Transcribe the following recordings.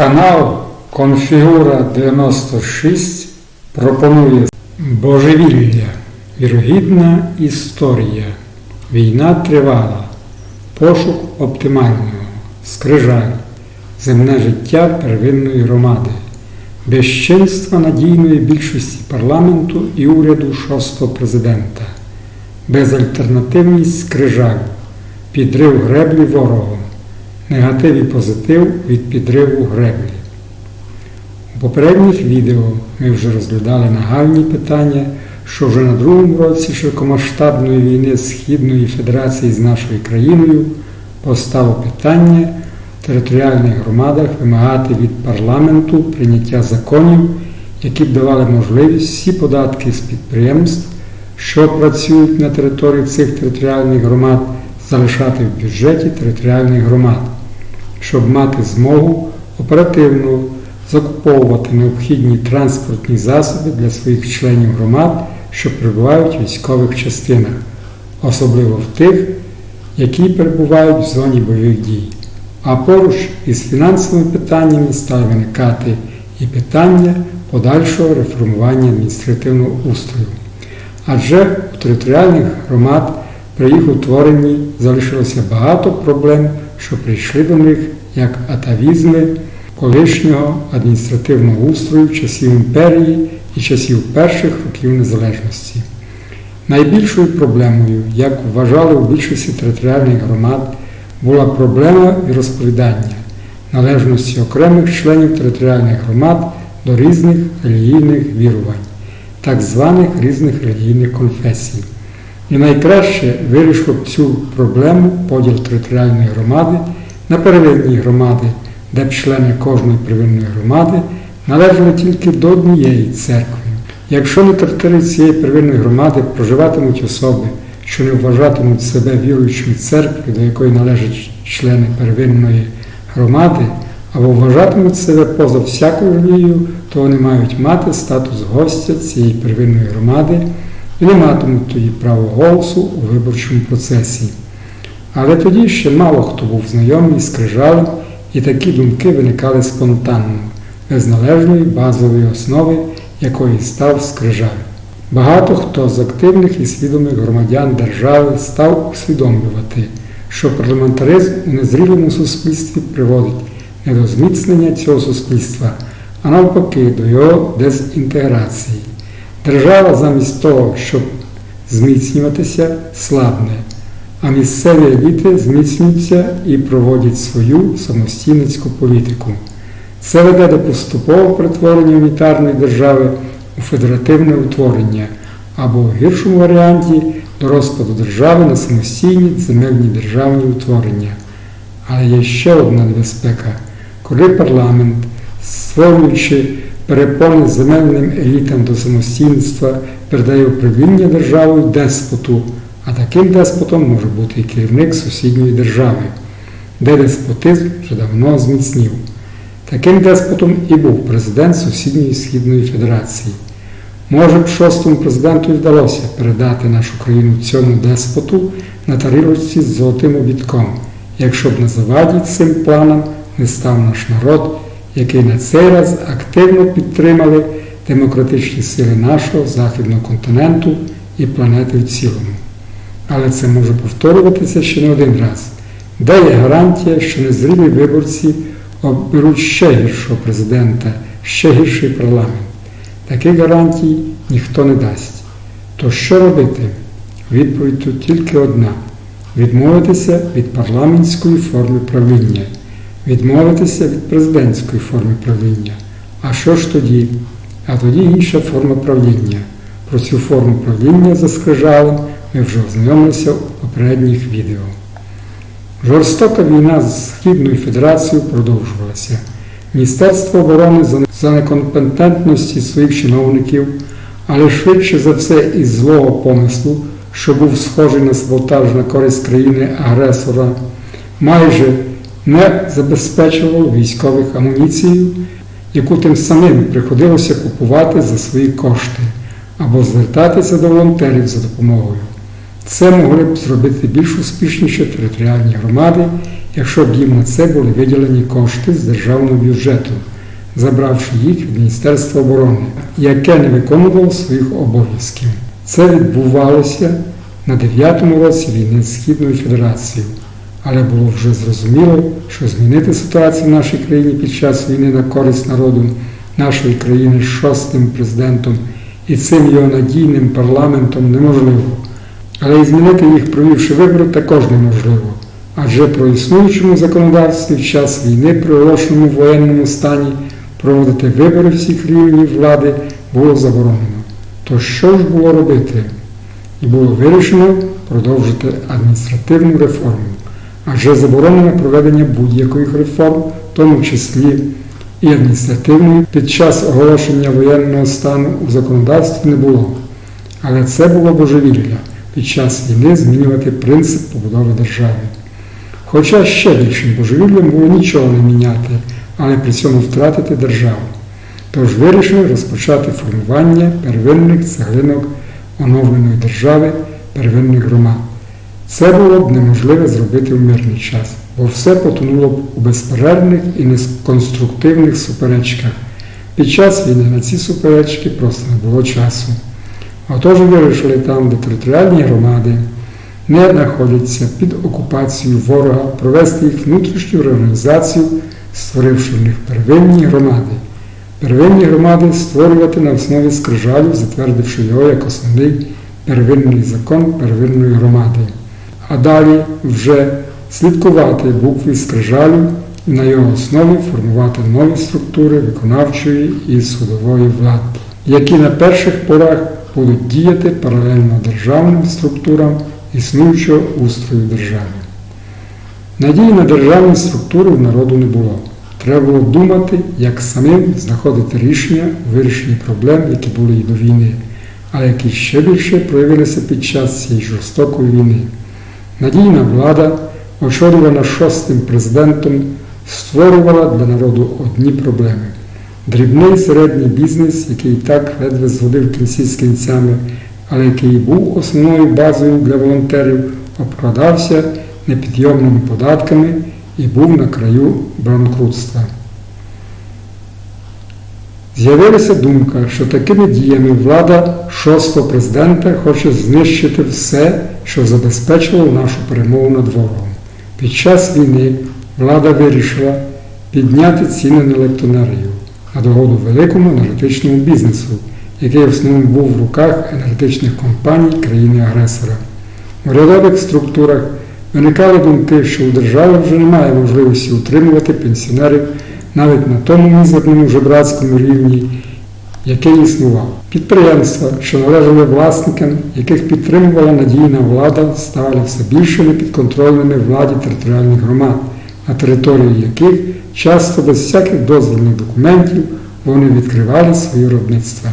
Канал Конфігура 96 пропонує Божевілля. Вірогідна історія. Війна тривала. Пошук оптимального. Скрижаль. Земне життя первинної громади. Безчинства надійної більшості парламенту і уряду шостого президента. Безальтернативність скрижаль. Підрив греблі ворогом. Негатив і позитив від підриву греблі. У попередніх відео ми вже розглядали нагальні питання, що вже на другому році широкомасштабної війни Східної Федерації з нашою країною постало питання в територіальних громадах вимагати від парламенту прийняття законів, які б давали можливість всі податки з підприємств, що працюють на території цих територіальних громад, залишати в бюджеті територіальних громад щоб мати змогу оперативно закуповувати необхідні транспортні засоби для своїх членів громад, що перебувають в військових частинах, особливо в тих, які перебувають в зоні бойових дій. А поруч із фінансовими питаннями стали виникати і питання подальшого реформування адміністративного устрою. Адже у територіальних громад при їх утворенні залишилося багато проблем, що прийшли до них як атавізми колишнього адміністративного устрою часів імперії і часів перших років незалежності. Найбільшою проблемою, як вважали у більшості територіальних громад, була проблема розповідання належності окремих членів територіальних громад до різних релігійних вірувань, так званих різних релігійних конфесій. І найкраще вирішив цю проблему поділ територіальної громади на первинні громади, де б члени кожної первинної громади належали тільки до однієї церкви. Якщо на території цієї первинної громади проживатимуть особи, що не вважатимуть себе віруючою церкви, до якої належать члени первинної громади, або вважатимуть себе поза всякою релігією, то вони мають мати статус гостя цієї первинної громади не матимуть тоді права голосу у виборчому процесі. Але тоді ще мало хто був знайомий з крижалем, і такі думки виникали спонтанно, без належної базової основи, якої став скрижаль. Багато хто з активних і свідомих громадян держави став усвідомлювати, що парламентаризм у незрілому суспільстві приводить не до зміцнення цього суспільства, а навпаки до його дезінтеграції. Держава замість того, щоб зміцнюватися, слабне, а місцеві еліти зміцнюються і проводять свою самостійницьку політику. Це веде до поступового перетворення унітарної держави у федеративне утворення або в гіршому варіанті до розпаду держави на самостійні земельні державні утворення. Але є ще одна небезпека, коли парламент, створюючи перепони земельним елітам до самостійництва, передає управління державою деспоту, а таким деспотом може бути і керівник сусідньої держави, де деспотизм вже давно зміцнів. Таким деспотом і був президент сусідньої Східної Федерації. Може б шостому президенту вдалося передати нашу країну цьому деспоту на тарілочці з золотим обідком, якщо б на заваді цим планам не став наш народ, який на цей раз активно підтримали демократичні сили нашого західного континенту і планети в цілому. Але це може повторюватися ще не один раз. Де є гарантія, що незрілі виборці оберуть ще гіршого президента, ще гірший парламент? Таких гарантій ніхто не дасть. То що робити? Відповідь тут тільки одна: відмовитися від парламентської форми правління, відмовитися від президентської форми правління. А що ж тоді? А тоді інша форма правління. Про цю форму правління за ми вже ознайомилися у попередніх відео. Жорстока війна з Східною Федерацією продовжувалася. Міністерство оборони за некомпетентності своїх чиновників, але швидше за все із злого помислу, що був схожий на саботаж на користь країни-агресора, майже не забезпечував військових амуніцію, яку тим самим приходилося купувати за свої кошти або звертатися до волонтерів за допомогою. Це могли б зробити більш успішніше територіальні громади, якщо б їм на це були виділені кошти з державного бюджету, забравши їх від Міністерства оборони, яке не виконувало своїх обов'язків. Це відбувалося на 9-му році війни з Східною Федерацією, але було вже зрозуміло, що змінити ситуацію в нашій країні під час війни на користь народу нашої країни шостим президентом і цим його надійним парламентом неможливо. Але і змінити їх, провівши вибори, також неможливо. Адже про існуючому законодавстві в час війни при оголошеному воєнному стані проводити вибори всіх рівнів влади було заборонено. То що ж було робити? І було вирішено продовжити адміністративну реформу, адже заборонено проведення будь-яких реформ, в тому числі і адміністративної, під час оголошення воєнного стану у законодавстві не було. Але це було божевілля під час війни змінювати принцип побудови держави. Хоча ще більшим божевіллям було нічого не міняти, але при цьому втратити державу. Тож вирішили розпочати формування первинних цеглинок оновленої держави, первинних громад. Це було б неможливо зробити в мирний час, бо все потонуло б у безперервних і несконструктивних суперечках. Під час війни на ці суперечки просто не було часу. Отож вирішили там, де територіальні громади не знаходяться під окупацією ворога, провести їх внутрішню реорганізацію, створивши в них первинні громади. Первинні громади створювати на основі скрижалів, затвердивши його як основний первинний закон первинної громади. А далі вже слідкувати букві скрижалю і на його основі формувати нові структури виконавчої і судової влади, які на перших порах будуть діяти паралельно державним структурам існуючого устрою держави. Надії на державні структури в народу не було. Треба було думати, як самим знаходити рішення у вирішенні проблем, які були і до війни, але які ще більше проявилися під час цієї жорстокої війни. Надійна влада, очолювана шостим президентом, створювала для народу одні проблеми. Дрібний середній бізнес, який так ледве зводив кінці з кінцями, але який був основною базою для волонтерів, обкладався непідйомними податками і був на краю банкрутства. З'явилася думка, що такими діями влада шостого президента хоче знищити все, що забезпечувало нашу перемогу над ворогом. Під час війни влада вирішила підняти ціни на електроенергію на догоду великому енергетичному бізнесу, який в основному був в руках енергетичних компаній країни-агресора. У рядових структурах виникали думки, що у держави вже немає можливості утримувати пенсіонерів навіть на тому мізерному жебрацькому рівні, який існував. Підприємства, що належали власникам, яких підтримувала надійна влада, ставали все більше непідконтрольними владі територіальних громад, на території яких часто без всяких дозвільних документів вони відкривали свої виробництва.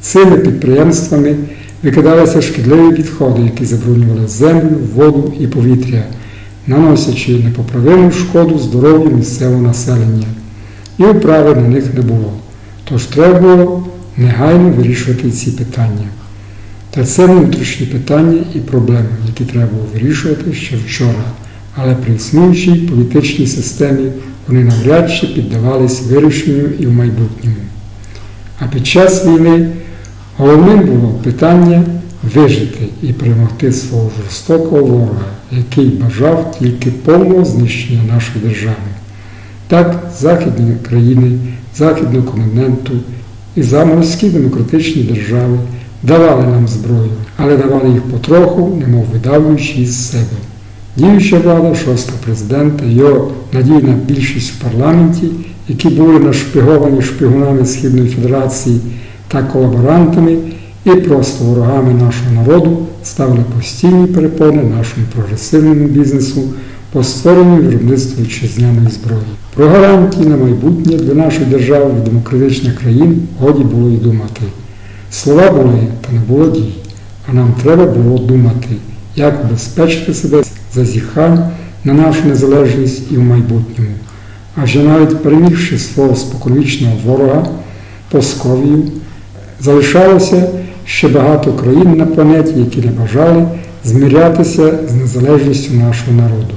Цими підприємствами викидалися шкідливі відходи, які забруднювали землю, воду і повітря, наносячи непоправиму шкоду здоров'ю місцевого населення. І управи на них не було. Тож треба було негайно вирішувати ці питання. Та це внутрішні питання і проблеми, які треба було вирішувати ще вчора, але при існуючій політичній системі вони навряд чи піддавались вирішенню і в майбутньому. А під час війни головним було питання вижити і перемогти свого жорстокого ворога, який бажав тільки повного знищення нашої держави. Так, західні країни Західного континенту і заморські демократичні держави давали нам зброю, але давали їх потроху, немов видавлюючи із себе. Діюча влада шостого президента, його надійна більшість в парламенті, які були нашпиговані шпигунами Східної Федерації та колаборантами і просто ворогами нашого народу, ставили постійні перепони нашому прогресивному бізнесу по створенню виробництва вітчизняної зброї. Про гарантії на майбутнє для нашої держави і демократичних країн годі було й думати. Слова були, та не було дій, а нам треба було думати, як убезпечити себе зазіхань на нашу незалежність і в майбутньому. Адже навіть перемігши свого споконвічного ворога Посковію, залишалося ще багато країн на планеті, які не бажали змирятися з незалежністю нашого народу.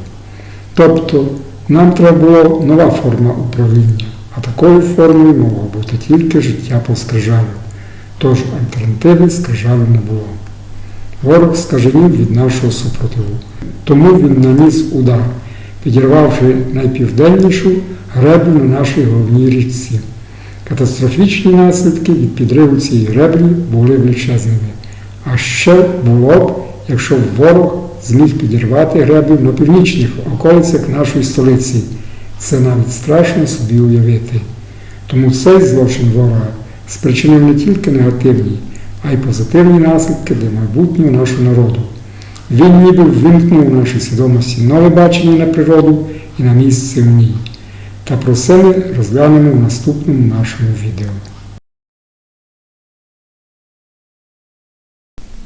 Тобто нам треба була нова форма управління, а такою формою могло бути тільки життя по скрижалю. Тож альтернативи скрижалю не було. Ворог скаженів від нашого супротиву. Тому він наніс удар, підірвавши найпівденнішу греблю на нашій головній річці. Катастрофічні наслідки від підриву цієї греблі були величезними. А ще було б, якщо б ворог зміг підірвати греблю на північних околицях нашої столиці. Це навіть страшно собі уявити. Тому цей злочин ворога спричинив не тільки негативні, а й позитивні наслідки для майбутнього нашого народу. Він ніби ввімкнув у нашій свідомості нове бачення на природу і на місце в ній. Та про це ми розглянемо в наступному нашому відео.